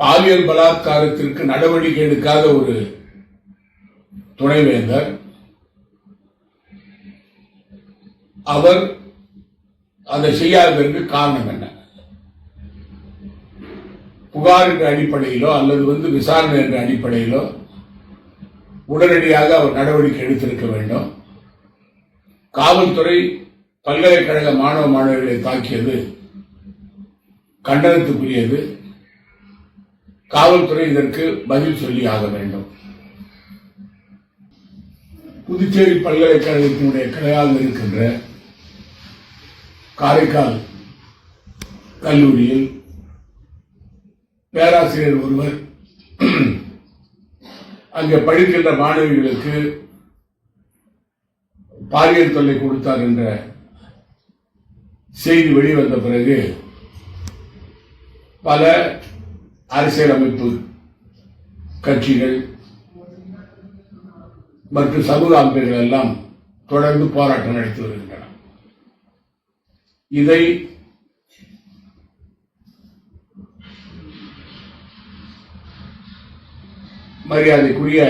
பாலியல் பலாத்காரத்திற்கு நடவடிக்கை எடுக்காத ஒரு துணைவேந்தர். அவர் அதை செய்யாததற்கு காரணம் என்ன? புகார் என்ற அடிப்படையிலோ அல்லது வந்து விசாரணை என்ற அடிப்படையிலோ உடனடியாக அவர் நடவடிக்கை எடுத்திருக்க வேண்டும். காவல்துறை பல்கலைக்கழக மாணவ மாணவர்களை தாக்கியது கண்டனத்துக்குரியது. காவல்துறை இதற்கு பதில் சொல்லி ஆக வேண்டும். புதுச்சேரி பல்கலைக்கழகத்தினுடைய கிளையாக இருக்கின்ற காரைக்கால் கல்லூரியில் பேராசிரியர் ஒருவர் அங்கே படிக்கின்ற மாணவிகளுக்கு பாலியல் தொல்லை கொடுத்தார் என்ற செய்தி வெளிவந்த பிறகு பல அரசியலமைப்பு கட்சிகள் மற்றும் சமூக அமைப்புகள் எல்லாம் தொடர்ந்து போராட்டம் நடத்தி வருகின்றன. இதை மரியாதைக்குரிய